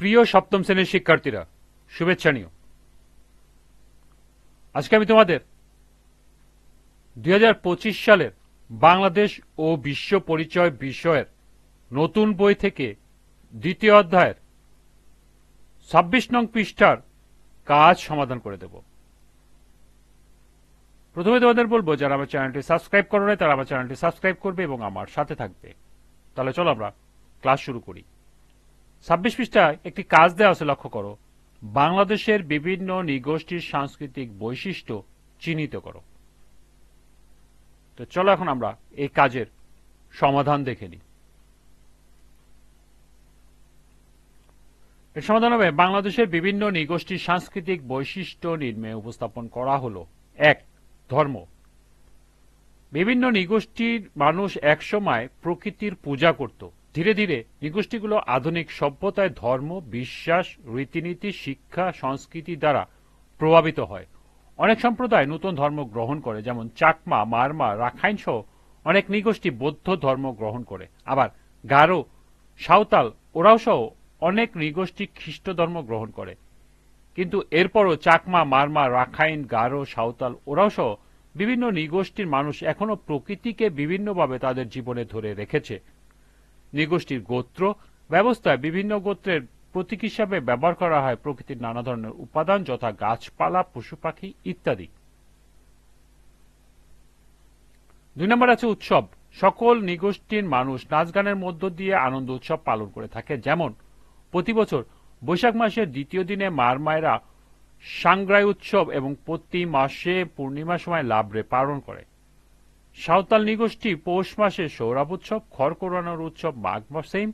প্রিয় সপ্তম শ্রেণির শিক্ষার্থীরা, শুভেচ্ছা নিও। আজকে আমি তোমাদের দু হাজার পঁচিশ সালের বাংলাদেশ ও বিশ্ব পরিচয় বিষয়ের নতুন বই থেকে দ্বিতীয় অধ্যায়ের ছাব্বিশ নং পৃষ্ঠার কাজ সমাধান করে দেব। প্রথমে তোমাদের বলব, যারা আমার চ্যানেলটি সাবস্ক্রাইব করো নাই, তারা আমার চ্যানেলটি সাবস্ক্রাইব করবে এবং আমার সাথে থাকবে। তাহলে চলো আমরা ক্লাস শুরু করি। ছাব্বিশ পৃষ্ঠায় একটি কাজ দেওয়া আছে, লক্ষ্য করো। বাংলাদেশের বিভিন্ন নৃগোষ্ঠীর সাংস্কৃতিক বৈশিষ্ট্য চিহ্নিত করো। তো চলো এখন আমরা এই কাজের সমাধান দেখে নিই। এর সমাধান হবে, বাংলাদেশের বিভিন্ন নৃগোষ্ঠীর সাংস্কৃতিক বৈশিষ্ট্য নির্মে উপস্থাপন করা হলো। এক, ধর্ম। বিভিন্ন নৃগোষ্ঠীর মানুষ একসময় প্রকৃতির পূজা করত। ধীরে ধীরে নৃগোষ্ঠীগুলো আধুনিক সভ্যতায় ধর্ম, বিশ্বাস, রীতিনীতি, শিক্ষা, সংস্কৃতি দ্বারা প্রভাবিত হয়। অনেক সম্প্রদায় নতুন ধর্ম গ্রহণ করে, যেমন চাকমা, মারমা রাখাইন সহ অনেক নৃগোষ্ঠী বৌদ্ধ ধর্ম গ্রহণ করে। আবার গারো, সাঁওতাল ওরাও সহ অনেক নৃগোষ্ঠী খ্রিস্ট ধর্ম গ্রহণ করে। কিন্তু এরপরও চাকমা, মারমা, রাখাইন, গারো, সাঁওতাল ওরাও সহ বিভিন্ন নৃগোষ্ঠীর মানুষ এখনও প্রকৃতিকে বিভিন্নভাবে তাদের জীবনে ধরে রেখেছে। নৃগোষ্ঠীর গোত্র ব্যবস্থায় বিভিন্ন গোত্রের প্রতীক হিসাবে ব্যবহার করা হয় প্রকৃতির নানা ধরনের উপাদান, যথা গাছপালা, পশু পাখি ইত্যাদি। দুই নম্বর আছে উৎসব। সকল নৃগোষ্ঠীর মানুষ নাচ গানের মধ্য দিয়ে আনন্দ উৎসব পালন করে থাকে। যেমন, প্রতি বছর বৈশাখ মাসের দ্বিতীয় দিনে মারমায়েরা সাংগ্রাই উৎসব এবং প্রতি মাসে পূর্ণিমার সময় লাভরে পালন করে। সাঁওতাল নৃগোষ্ঠী পৌষ মাসে সৌরভ উৎসব খড়কোরানোর উৎসব, মাঘ মাসেম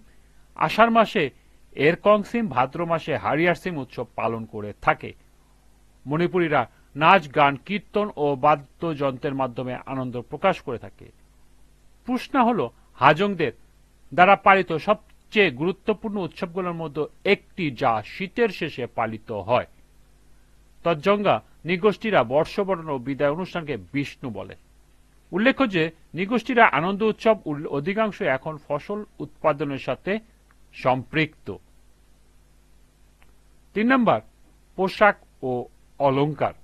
আষাঢ় মাসে এরকং সিম, ভাদ্র মাসে হারিয়ার সিম উৎসব পালন করে থাকে। মণিপুরীরা নাচ, গান, কীর্তন ও বাদ্যযন্ত্রের মাধ্যমে আনন্দ প্রকাশ করে থাকে। প্রশ্ন হল হাজংদের দ্বারা পালিত সবচেয়ে গুরুত্বপূর্ণ উৎসবগুলোর মধ্যে একটি যা শীতের শেষে পালিত হয়। তজ্জঙ্গা নৃগোষ্ঠীরা বর্ষবরণ ও বিদায় অনুষ্ঠানকে বিষ্ণু বলে। উল্লেখ্য যে নৃগোষ্ঠীরা আনন্দ উৎসব অধিকাংশ এখন ফসল উৎপাদনের সাথে সম্পৃক্ত। তিন নম্বর, পোশাক ও অলঙ্কার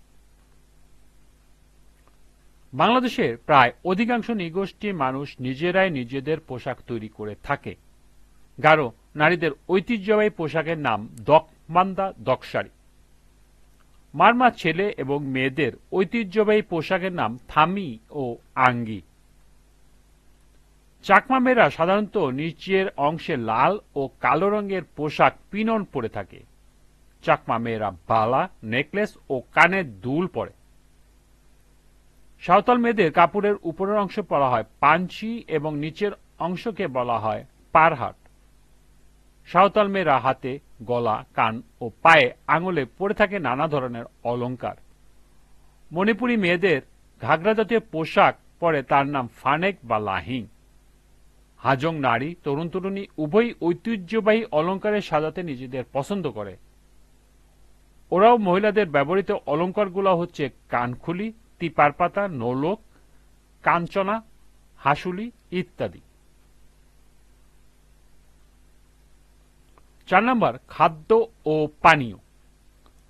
বাংলাদেশের প্রায় অধিকাংশ নৃগোষ্ঠীর মানুষ নিজেরাই নিজেদের পোশাক তৈরি করে থাকে। গারো, নারীদের ঐতিহ্যবাহী পোশাকের নাম দকমান্দা দকশাড়ি মারমা ছেলে এবং মেয়েদের ঐতিহ্যবাহী পোশাকের নাম থামি ও আঙ্গি। চাকমা মেয়েরা সাধারণত নিচের অংশে লাল ও কালো রঙের পোশাক পিনন পরে থাকে। চাকমা মেয়েরা বালা, নেকলেস ও কানের দুল পরে। সাঁওতাল মেয়েদের কাপড়ের উপরের অংশ বলা হয় পাঞ্চি এবং নিচের অংশকে বলা হয় পারহাট সাঁওতাল মেয়েরা হাতে গলা, কান ও পায়ে আঙুলে পরে থাকে নানা ধরনের অলঙ্কার মণিপুরী মেয়েদের ঘাগরা জাতীয় পোশাক পরে তার নাম ফানেক বা লাহিং। হাজং নারী, তরুণ তরুণী উভয় ঐতিহ্যবাহী অলঙ্কারে সাজাতে নিজেদের পছন্দ করে। ওরাও মহিলাদের ব্যবহৃত অলঙ্কারগুলো হচ্ছে কানখুলি, তিপার পাতা, নোলক, কাঞ্চনা, হাসুলি ইত্যাদি। চার নম্বর, খাদ্য ও পানীয়।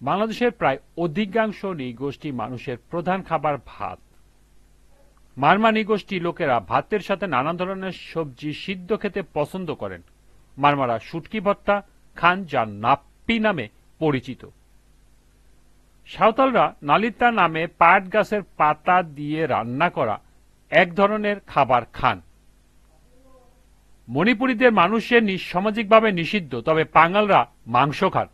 বাংলাদেশের প্রায় অধিকাংশ নৃগোষ্ঠী মানুষের প্রধান খাবার ভাত। মারমা নৃগোষ্ঠী লোকেরা ভাতের সাথে নানা ধরনের সবজি সিদ্ধ খেতে পছন্দ করেন। মারমারা শুটকি ভত্তা খান যা নাপ্পি নামে পরিচিত। সাঁওতালরা নালিতা নামে পাট গাছের পাতা দিয়ে রান্না করা এক ধরনের খাবার খান। মণিপুরীদের মানুষের সামাজিকভাবে নিষিদ্ধ, তবে পাঙ্গালরা মাংস খান।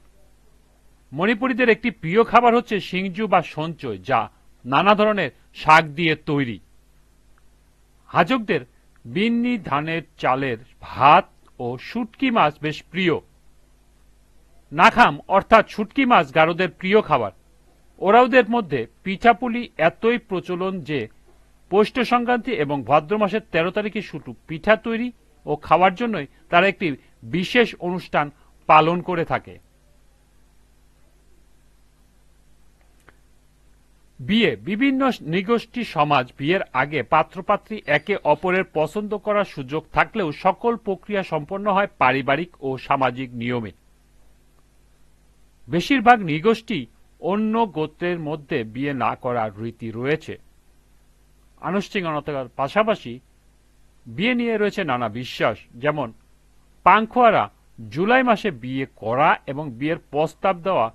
মণিপুরীদের একটি প্রিয় খাবার হচ্ছে সিংজু বা সঞ্চয়, যা নানা ধরনের শাক দিয়ে তৈরি। হাজকদের বিন্নি ধানের চালের ভাত ও শুটকি মাছ বেশ প্রিয়। নাখাম অর্থাৎ শুটকি মাছ গারোদের প্রিয় খাবার। ওরাওদের মধ্যে পিঠাপুলি এতই প্রচলন যে পৌষ্ট সংক্রান্তি এবং ভাদ্র মাসের তেরো তারিখে শুটু পিঠা তৈরি ও খাওয়ার জন্যই তারা একটি বিশেষ অনুষ্ঠান পালন করে থাকে। বিয়ে, বিভিন্ন নৃগোষ্ঠী সমাজ বিয়ের আগে পাত্রপাত্রী একে অপরের পছন্দ করার সুযোগ থাকলেও সকল প্রক্রিয়া সম্পন্ন হয় পারিবারিক ও সামাজিক নিয়মে। বেশিরভাগ নিগোষ্ঠী অন্য গোত্রের মধ্যে বিয়ে না করার রীতি রয়েছে। আনুষ্ঠানিকতার পাশাপাশি বিয়ে নিয়ে রয়েছে নানা বিশ্বাস। যেমন, পাংখোয়ারা জুলাই মাসে বিয়ে করা এবং বিয়ের প্রস্তাব দেওয়া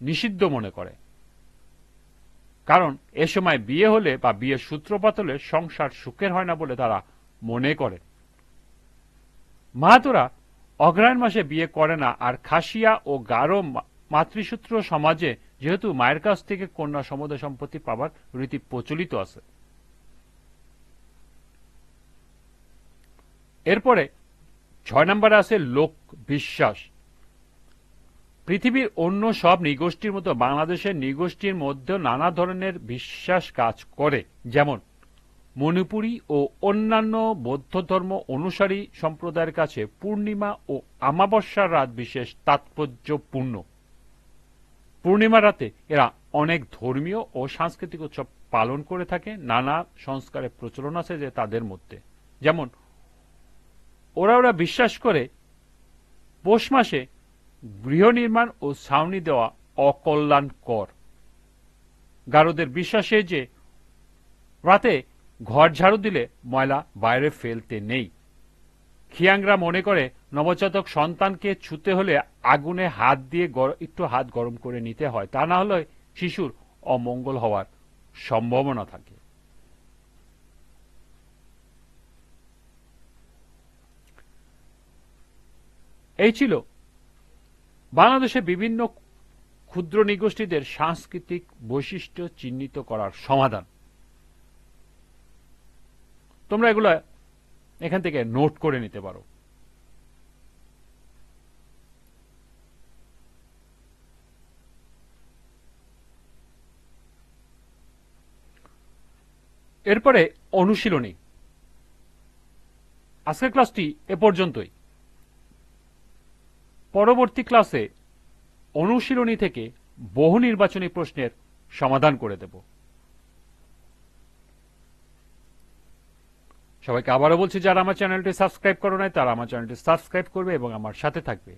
নিষিদ্ধ মনে করে। কারণ, এ সময় বিয়ে হলে বা বিয়ের সূত্রপাত হলে সংসার সুখের হয় না বলে তারা মনে করে। মাহাতোরা অগ্রায়ণ মাসে বিয়ে করে না আর খাসিয়া ও গারো মাতৃসূত্র সমাজে যেহেতু মায়ের কাছ থেকে কন্যা সমুদয় সম্পত্তি পাবার রীতি প্রচলিত আছে। এরপরে ছয় নম্বরে আছে লোক বিশ্বাস। পৃথিবীর অন্য সব নিগোষ্ঠীর মতো বাংলাদেশের নিগোষ্ঠীর মধ্যেও নানা ধরনের বিশ্বাস কাজ করে। যেমন মণিপুরী ও অন্যান্য বৌদ্ধ ধর্ম অনুসারী সম্প্রদায়ের কাছে পূর্ণিমা ও আমাবস্যার রাত বিশেষ তাৎপর্যপূর্ণ। পূর্ণিমা রাতে এরা অনেক ধর্মীয় ও সাংস্কৃতিক উৎসব পালন করে থাকে। নানা সংস্কারের প্রচলন আছে যে তাদের মধ্যে। যেমন ওরা ওরা বিশ্বাস করে পৌষ মাসে গৃহ নির্মাণ ও ছাউনি দেওয়া অকল্যাণকর। গারোদের বিশ্বাসে যে, রাতে ঘর ঝাড়ু দিলে ময়লা বাইরে ফেলতে নেই। খিয়াংরা মনে করে নবজাতক সন্তানকে ছুতে হলে আগুনে হাত দিয়ে একটু হাত গরম করে নিতে হয়। তা না হলে শিশুর অমঙ্গল হওয়ার সম্ভাবনা থাকে। এই ছিল বাংলাদেশে বিভিন্ন ক্ষুদ্র নিগোষ্ঠীদের সাংস্কৃতিক বৈশিষ্ট্য চিহ্নিত করার সমাধান। তোমরা এগুলো এখান থেকে নোট করে নিতে পারো। এরপরে অনুশীলনী। আজকের ক্লাসটি এ পর্যন্তই। পরবর্তী ক্লাসে অনুশীলনী থেকে বহু নির্বাচনী প্রশ্নের সমাধান করে দেব। সবাইকে আবারও বলছি, যারা আমার চ্যানেলটি সাবস্ক্রাইব করো নাই, তারা আমার চ্যানেলটি সাবস্ক্রাইব করবে এবং আমার সাথে থাকবে।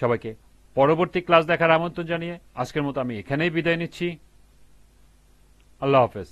সবাইকে পরবর্তী ক্লাস দেখার আমন্ত্রণ জানিয়ে আজকের মতো আমি এখানেই বিদায় নিচ্ছি। আল্লাহ হাফেজ।